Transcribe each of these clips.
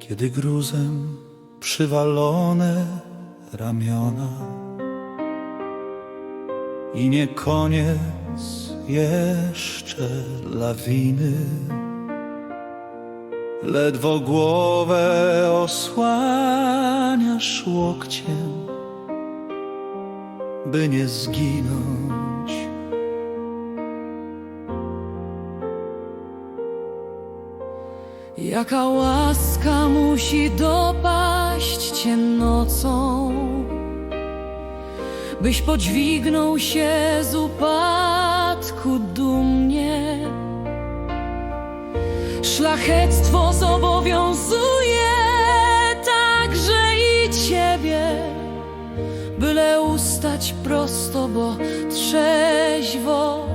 kiedy gruzem przywalone ramiona i nie koniec jeszcze lawiny. Ledwo głowę osłaniasz łokciem, by nie zginąć. Jaka łaska musi dopaść cię nocą, byś podźwignął się z upadku dumnie. Szlachectwo zobowiązuje także i ciebie, byle ustać prosto, bo trzeźwo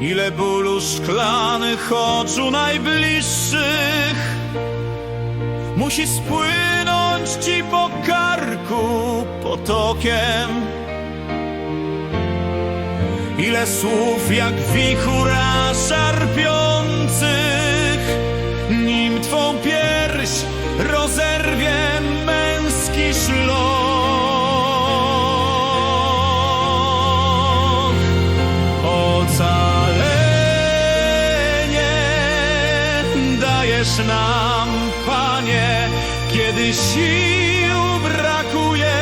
Ile bólu szklanych oczu najbliższych. Musi spłynąć ci po karku potokiem Ile słów jak wichura szarpiących. Nim twą pierś rozerwie dajesz nam, Panie, kiedy sił brakuje,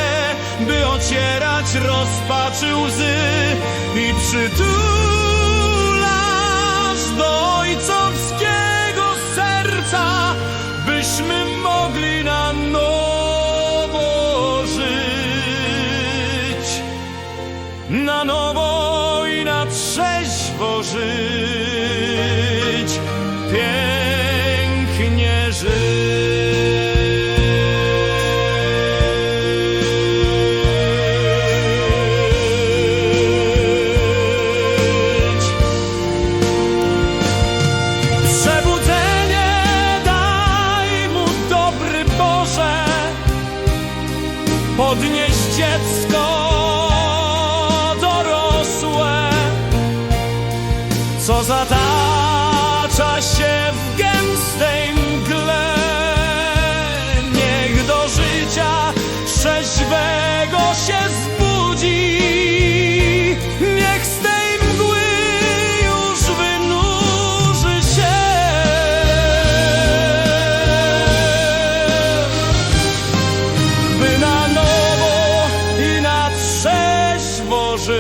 by ocierać rozpaczy łzy i przytulasz do ojcowskiego serca, byśmy mogli na nowo żyć. Na nowo i na trzeźwo żyć, kto się zbudzi. Niech z tej mgły już wynurzy się. By na nowo i na trzeźwo żyć.